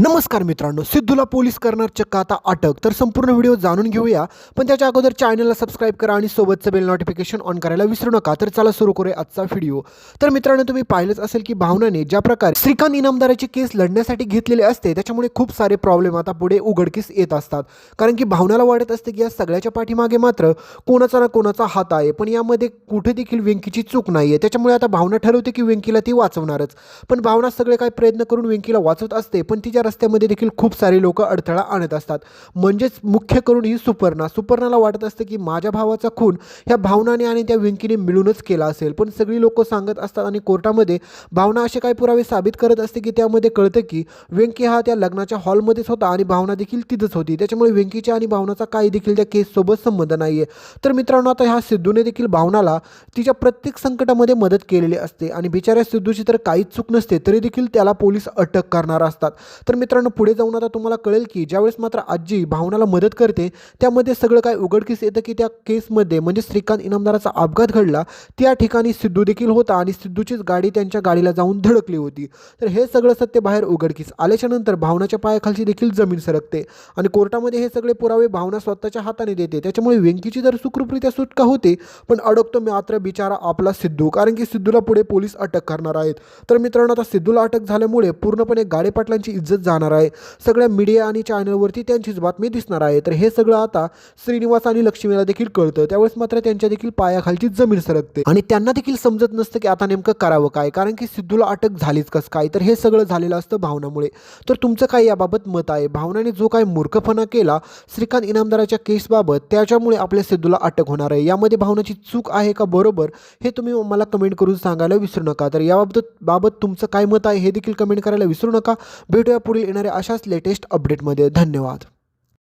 नमस्कार मित्रांनो सिद्धूला पोलीस करणार चक्क आता अटक. तर संपूर्ण व्हिडिओ जाणून घेऊया पण त्याच्या अगोदर चॅनलला सबस्क्राईब करा आणि सोबतचं बेल नोटिफिकेशन ऑन करायला विसरू नका. तर चला सुरू करूया आजचा व्हिडिओ तर मित्रांनो तुम्ही पाहिलंच असेल की भावनाने ज्या प्रकारे श्रीकांत इनामदाराची केस लढण्यासाठी घेतलेली असते त्याच्यामुळे खूप सारे प्रॉब्लेम आता पुढे उघडकीस येत असतात. कारण की भावनाला वाटत असते की या सगळ्याच्या पाठीमागे मात्र कोणाचा ना कोणाचा हात आहे. पण यामध्ये कुठे देखील वेंकीची चूक नाही आहे त्याच्यामुळे आता भावना ठरवते की वेंकीला ती वाचवणारच. पण भावना सगळे काही प्रयत्न करून वेंकीला वाचवत असते पण तिच्या रस्त्यामध्ये देखील खूप सारे लोक अडथळा आणत असतात. म्हणजेच मुख्य करून ही सुपर्णा. सुपर्णाला वाटत असतं की माझ्या भावाचा खून ह्या भावनाने आणि त्या विंकीने मिळूनच केला असेल. पण सगळी लोक सांगत असतात आणि कोर्टामध्ये भावना असे काही पुरावे साबित करत असते की त्यामध्ये कळतं की व्यंकी हा त्या लग्नाच्या हॉलमध्येच होता आणि भावना देखील तिथंच होती. त्याच्यामुळे व्यंकीच्या आणि भावनाचा काही देखील त्या केससोबत संबंध नाही आहे तर मित्रांनो आता ह्या सिद्धूने देखील भावनाला तिच्या प्रत्येक संकटामध्ये मदत केलेली असते आणि बिचाऱ्या सिद्धूची तर काहीच चूक नसते तरी देखील त्याला पोलीस अटक करणार असतात. तर मित्रांनो पुढे जाऊन आता तुम्हाला कळेल की ज्यावेळेस मात्र आजी भावनाला मदत करते त्यामध्ये सगळं काय उघडकीस येतं की त्या केसमध्ये म्हणजे श्रीकांत इनामदाराचा अपघात घडला त्या ठिकाणी सिद्धू देखील होता आणि सिद्धूचीच गाडी त्यांच्या गाडीला जाऊन धडकली होती. तर हे सगळं सत्य बाहेर उघडकीस आल्याच्यानंतर भावनाच्या पायाखालची देखील जमीन सरकते आणि कोर्टामध्ये हे सगळे पुरावे भावना स्वतःच्या हाताने देते. त्याच्यामुळे वेंकीची जर सुखरूपरित्या सुटका होते पण अडकतो मात्र बिचारा आपला सिद्धू कारण की सिद्धूला पुढे पोलीस अटक करणार आहेत. तर मित्रांनो आता सिद्धूला अटक झाल्यामुळे पूर्णपणे गाडेपाटलांची इज्जत जाणार आहे. सगळ्या मीडिया आणि चॅनलवरती त्यांचीच बातमी दिसणार आहे. तर हे सगळं आता श्रीनिवास आणि लक्ष्मीला देखील कळतं. त्यावेळेस मात्र त्यांच्या देखील पायाखालची जमीन सरकते. आणि त्यांना देखील समजत नसतं की आता नेमकं करावं काय? कारण की सिद्धूला अटक झालीच कसं काय? तर हे सगळं झालेलं असतं भावनामुळे. तर तुमचं काय याबाबत मत आहे? भावनाने जो काय मूर्खपणा केला श्रीकांत इनामदाराच्या केसबाबत त्याच्यामुळे आपल्या सिद्धूला अटक होणार आहे. यामध्ये भावनाची चूक आहे का बरोबर हे तुम्ही मला कमेंट करून सांगायला विसरू नका. तर याबाबत बाबत तुमचं काय मत आहे हे देखील कमेंट करायला विसरू नका. भेटूया पुढे पुढील येणाऱ्या अशाच लेटेस्ट अपडेटमध्ये धन्यवाद.